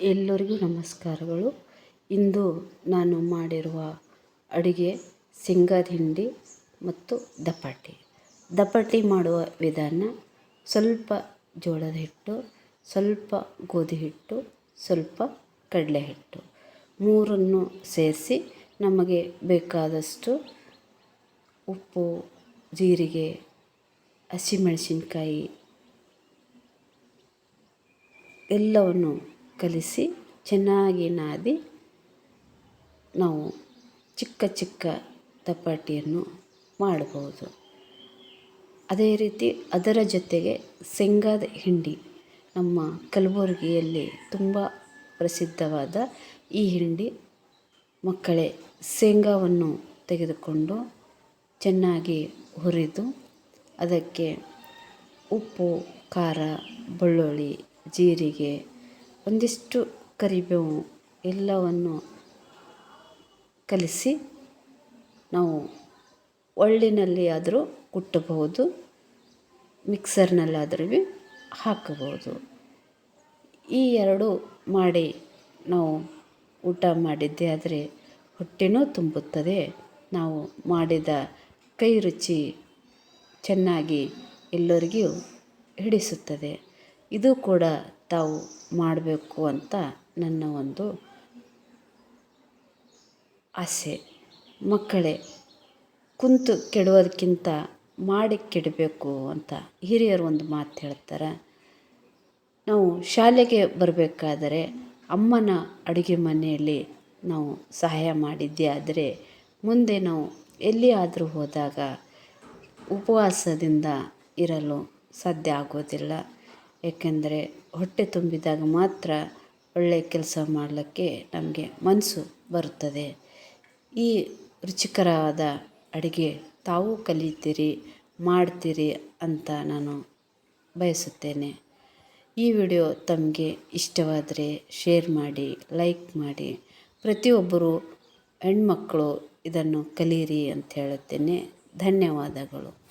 ಎಲ್ಲರಿಗೂ ನಮಸ್ಕಾರಗಳು. ಇಂದು ನಾನು ಮಾಡಿರುವ ಅಡುಗೆ ಶೇಂಗಾದ ಹಿಂಡಿ ಮತ್ತು ದಪಾಟಿ ದಪಾಟಿ ಮಾಡುವ ವಿಧಾನ ಸ್ವಲ್ಪ ಜೋಳದ ಹಿಟ್ಟು, ಸ್ವಲ್ಪ ಗೋಧಿ ಹಿಟ್ಟು, ಸ್ವಲ್ಪ ಕಡಲೆ ಹಿಟ್ಟು. ಮೂರನ್ನು ಸೇರಿಸಿ ನಮಗೆ ಬೇಕಾದಷ್ಟು ಉಪ್ಪು, ಜೀರಿಗೆ, ಹಸಿಮೆಣಸಿನ್ಕಾಯಿ ಎಲ್ಲವನ್ನು ಕಲಿಸಿ ಚೆನ್ನಾಗಿ ನಾದಿ ನಾವು ಚಿಕ್ಕ ಚಿಕ್ಕ ತಪ್ಪಾಟಿಯನ್ನು ಮಾಡಬಹುದು. ಅದೇ ರೀತಿ ಅದರ ಜೊತೆಗೆ ಶೇಂಗಾದ ಹಿಂಡಿ ನಮ್ಮ ಕಲಬುರಗಿಯಲ್ಲಿ ತುಂಬ ಪ್ರಸಿದ್ಧವಾದ ಈ ಹಿಂಡಿ ಮಕ್ಕಳೇ ಶೇಂಗಾವನ್ನು ತೆಗೆದುಕೊಂಡು ಚೆನ್ನಾಗಿ ಹುರಿದು ಅದಕ್ಕೆ ಉಪ್ಪು, ಖಾರ, ಬೆಳ್ಳುಳ್ಳಿ, ಜೀರಿಗೆ ಒಂದಿಷ್ಟು ಕರಿಬೇವು ಎಲ್ಲವನ್ನು ಕಲಿಸಿ ನಾವು ಒಳ್ಳಿನಲ್ಲಿ ಆದರೂ ಕುಟ್ಟಬಹುದು, ಮಿಕ್ಸರ್ನಲ್ಲಾದರೂ ಹಾಕಬಹುದು. ಈ ಎರಡು ಮಾಡಿ ನಾವು ಊಟ ಮಾಡಿದ್ದೆ ಆದರೆ ಹೊಟ್ಟೆನೂ ತುಂಬುತ್ತದೆ. ನಾವು ಮಾಡಿದ ಕೈ ರುಚಿ ಚೆನ್ನಾಗಿ ಎಲ್ಲರಿಗೂ ಹಿಡಿಸುತ್ತದೆ. ಇದು ಕೂಡ ತಾವು ಮಾಡಬೇಕು ಅಂತ ನನ್ನ ಒಂದು ಆಸೆ. ಮಕ್ಕಳೇ, ಕುಂತು ಕೆಡುವುದಕ್ಕಿಂತ ಮಾಡಿ ಕೆಡಬೇಕು ಅಂತ ಹಿರಿಯರು ಒಂದು ಮಾತು ಹೇಳ್ತಾರೆ. ನಾವು ಶಾಲೆಗೆ ಬರಬೇಕಾದರೆ ಅಮ್ಮನ ಅಡುಗೆ ಮನೆಯಲ್ಲಿ ನಾವು ಸಹಾಯ ಮಾಡಿದ್ದೇ ಆದರೆ ಮುಂದೆ ನಾವು ಎಲ್ಲಿಯಾದರೂ ಹೋದಾಗ ಉಪವಾಸದಿಂದ ಇರಲು ಸಾಧ್ಯ ಆಗೋದಿಲ್ಲ. ಏಕೆಂದರೆ ಹೊಟ್ಟೆ ತುಂಬಿದಾಗ ಮಾತ್ರ ಒಳ್ಳೆಯ ಕೆಲಸ ಮಾಡಲಿಕ್ಕೆ ನಮಗೆ ಮನಸ್ಸು ಬರುತ್ತದೆ. ಈ ರುಚಿಕರವಾದ ಅಡುಗೆ ತಾವು ಕಲಿತೀರಿ, ಮಾಡ್ತೀರಿ ಅಂತ ನಾನು ಬಯಸುತ್ತೇನೆ. ಈ ವಿಡಿಯೋ ತಮಗೆ ಇಷ್ಟವಾದರೆ ಶೇರ್ ಮಾಡಿ, ಲೈಕ್ ಮಾಡಿ. ಪ್ರತಿಯೊಬ್ಬರು ಹೆಣ್ಮಕ್ಕಳು ಇದನ್ನು ಕಲೀರಿ ಅಂತ ಹೇಳುತ್ತೇನೆ. ಧನ್ಯವಾದಗಳು.